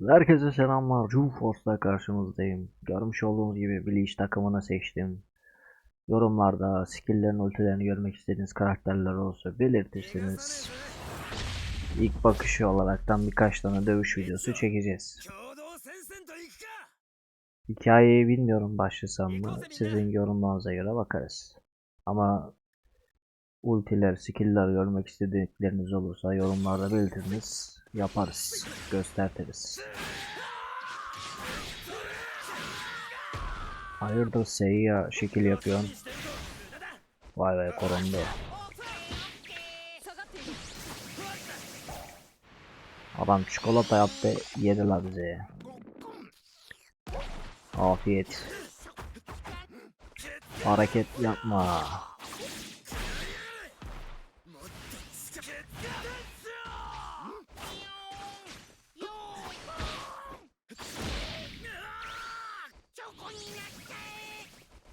Herkese selamlar. Force'da karşınızdayım. Görmüş olduğunuz gibi Bleach takımını seçtim. Yorumlarda skill'lerin ultilerini görmek istediğiniz karakterler olsa belirtirsiniz. İlk bakışı olaraktan birkaç tane dövüş videosu çekeceğiz. Hikayeyi bilmiyorum başlasam mı? Sizin yorumlarınıza göre bakarız. Ama ultiler, skill'ler görmek istedikleriniz olursa yorumlarda belirtiniz. Yaparız, göstertiriz. Hayırdır Seiya şekil yapıyorsun? Vay vay korundu. Adam çikolata yaptı, yedi la bize. Afiyet. Hareket yapma.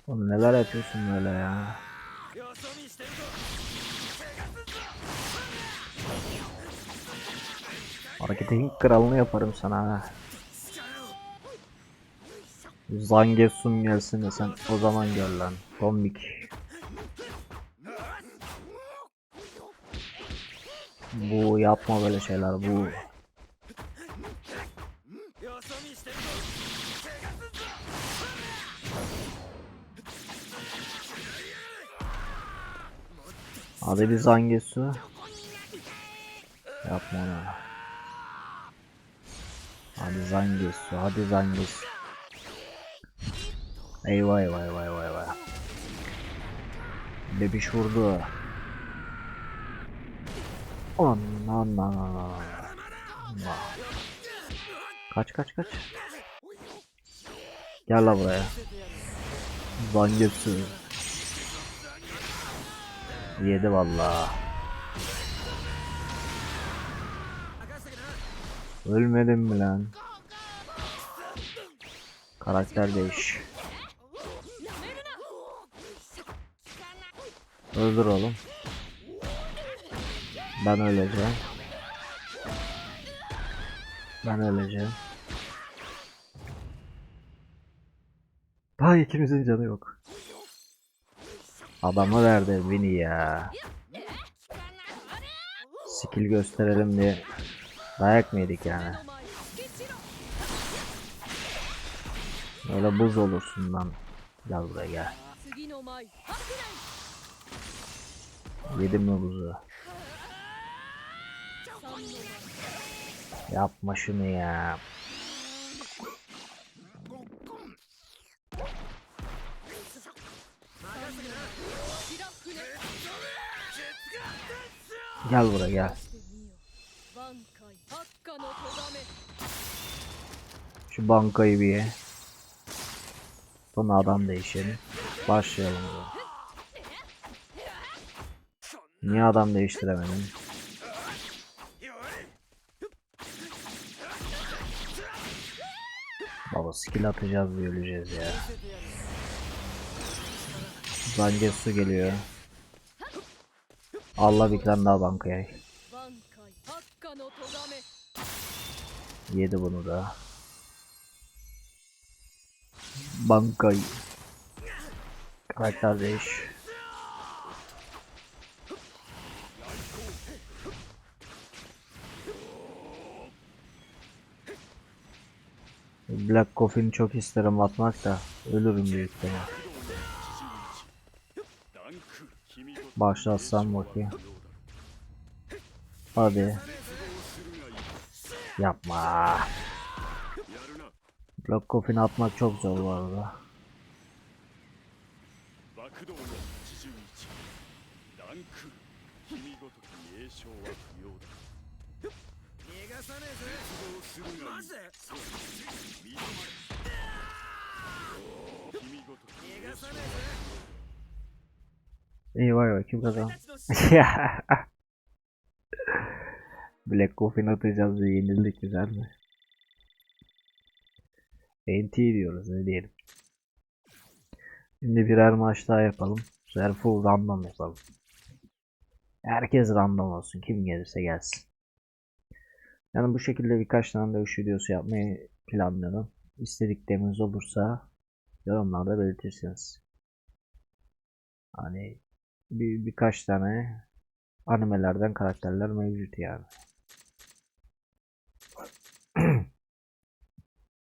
Oğlum neler yapıyorsun böyle ya. Hareketin kralını yaparım sana ha. Zangetsun gelsin de sen o zaman gör lan. Tombik. Bu yapma böyle şeyler bu. Hadi bir Zangetsu. Yapma onu. Hadi Zangetsu, hadi Zangetsu. Eyvah eyvah eyvah eyvah eyvah. Bebiş vurdu. Anan anan Kaç kaç kaç. Gel la buraya. Zangetsu. Yedi vallahi. Ölmedin mi lan? Karakter değiş. Öldür oğlum. Ben öleceğim. Ben öleceğim. Daha ikimizin canı yok. Adamı verdi Vini ya. Skill gösterelim diye dayak mı yedik yani? Böyle buz olursun lan. Gel buraya gel. Yedim mi buzu? Yapma şunu ya. Gel buraya gel. Şu bankayı bir ye. Sonra adam değişelim. Başlayalım. Niye adam değiştiremedim? Baba skill atacağız öleceğiz ya. Zangetsu geliyor. Allah bir tane daha bankaya. Yedi bunu da. Bankayı. Karakter değiş. Black Coffin'i çok isterim atmak da ölürüm büyük ihtimalle. Başlatsam bakayım. Hadi. Yapma. Black Coffee'ni atmak çok zor bu arada. İyi vay vay kim kazandı? Black Coffin atacağız ve yenildik güzel mi? NT diyoruz ne diyelim. Şimdi birer maç daha yapalım. Bu sefer full random yapalım. Herkes random olsun. Kim gelirse gelsin. Yani bu şekilde birkaç tane dövüş videosu yapmayı planlıyorum. İstedikleriniz olursa yorumlarda belirtirsiniz. Hani bir, birkaç tane animelerden karakterler mevcut yani.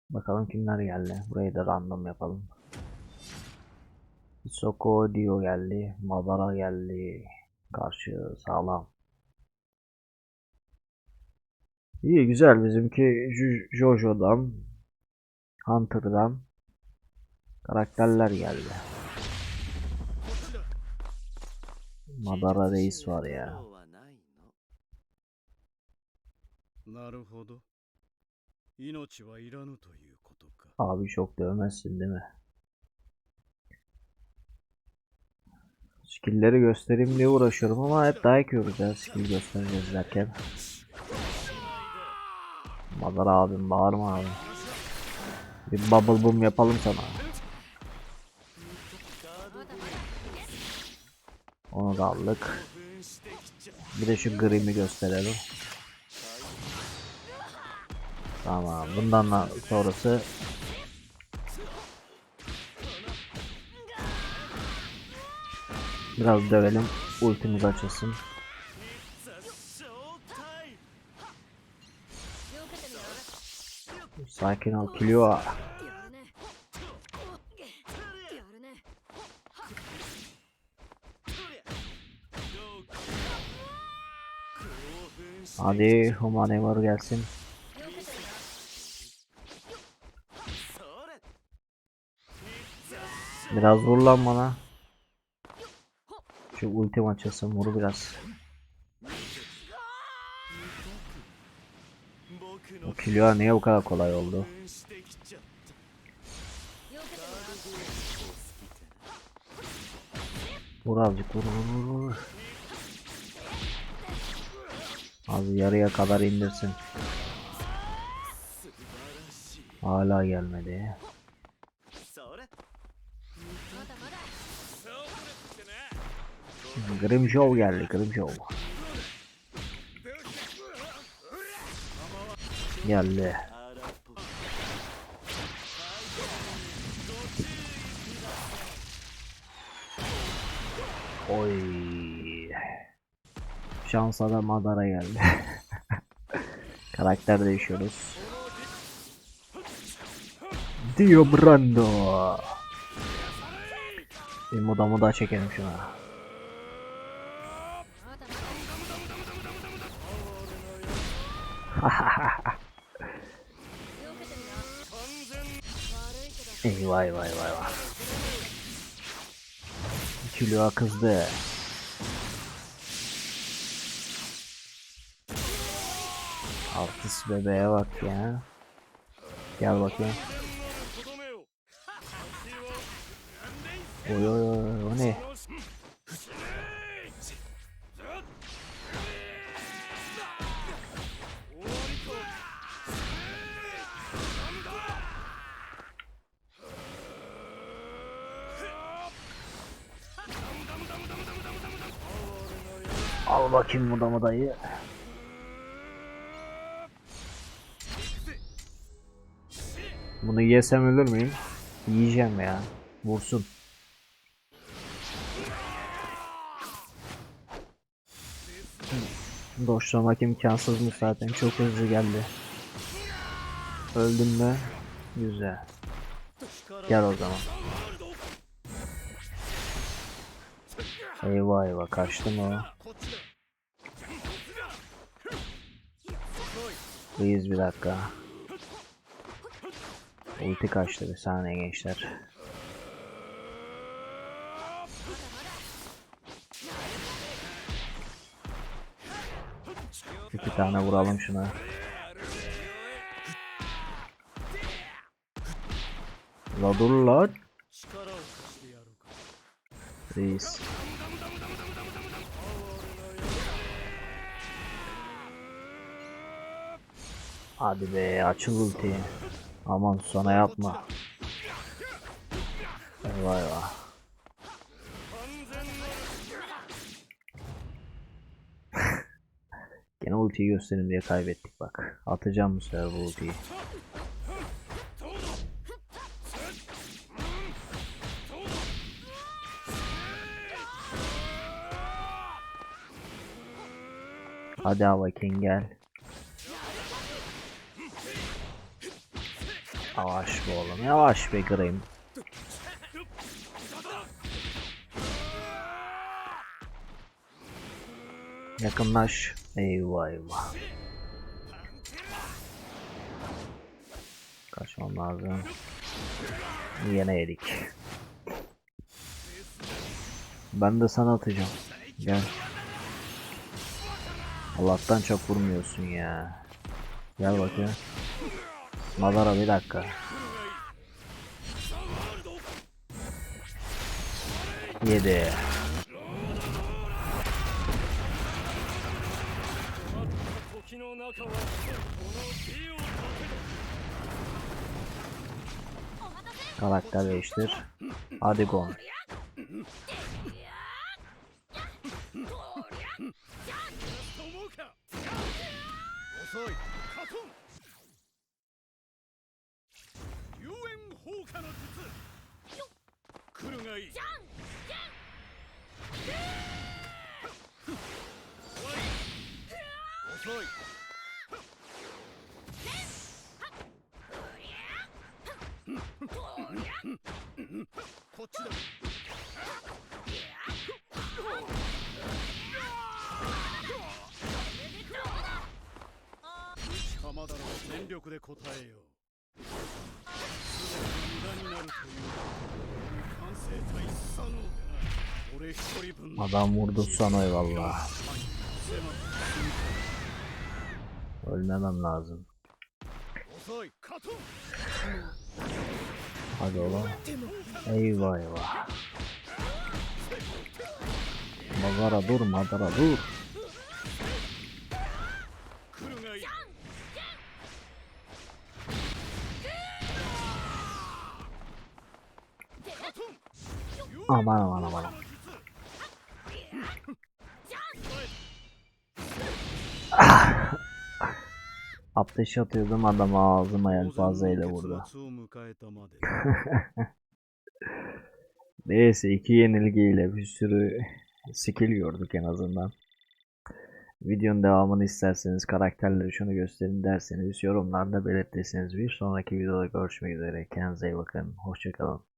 Bakalım kimler geldi. Burayı da random yapalım. Soko Dio geldi. Madara geldi. Karşı sağlam. İyi güzel bizimki Jojo'dan Hunter'dan karakterler geldi. Madara reis var ya. Abi çok dövmezsin değil mi? Skill'leri göstereyim diye uğraşıyorum ama hep daha iyi göreceğiz skill göstereceğiz derken. Madara abim bağırma abi. Bir bubble boom yapalım sana. Onu da aldık. Bir de şu grimi gösterelim. Tamam. Bundan sonrası Biraz dövelim. Ultimiz açılsın. Sakin ol Killua. Hadi Human Hammer gelsin. Biraz vur lan bana. Şu ultim açılsın vuru biraz. O Killua niye bu kadar kolay oldu? Vur azıcık vur vur vur. Az yarıya kadar indirsin. Hala gelmedi. Grimshaw geldi Grimshaw. Geldi. Oy. Şansa da Madara geldi. Karakter değişiyoruz. Dio Brando. Benim odamı daha çekelim şuna. eyvah eyvah eyvah eyvah. Kilo kızdı. Artist bebeğe bak ya. Gel bakayım. Oy oy oy o ne? Al bakayım bu damadayı. Bunu yesem ölür müyüm? Yiyeceğim ya. Vursun. Doşlamak imkansızmış zaten. Çok hızlı geldi. Öldün mü? Güzel. Gel o zaman. Eyvah eyvah kaçtı mı o? Reis bir dakika. Ulti kaçtı bir saniye gençler. İki tane vuralım şuna. La dur la. Reis. Hadi be açıl ultiyi. Aman sana yapma. Eyvah eyvah. Gene ultiyi göstereyim diye kaybettik bak. Atacağım bu sefer bu ultiyi. Hadi Avakin gel. Yavaş be oğlum yavaş be Grim. Yakınlaş. Eyvah eyvah. Kaçmam lazım. Yine yedik. Ben de sana atacağım. Gel. Allah'tan çok vurmuyorsun ya. Gel bakayım. Madara bir dakika. Yedi. Karakter değiştir. Hadi gol. の術。来るがいい。こっちだ。だ全力で答えよう。Adam vurdu sana eyvallah. Ölmemem lazım. Hadi oğlum. Eyvah eyvah. Magara dur, magara dur. Aman aman aman. Ateş atıyordum adam ağzıma yelpazeyle vurdu. Neyse iki yenilgiyle bir sürü skill gördük en azından. Videonun devamını isterseniz karakterleri şunu gösterin derseniz yorumlarda belirtirseniz bir sonraki videoda görüşmek üzere. Kendinize iyi bakın. Hoşçakalın.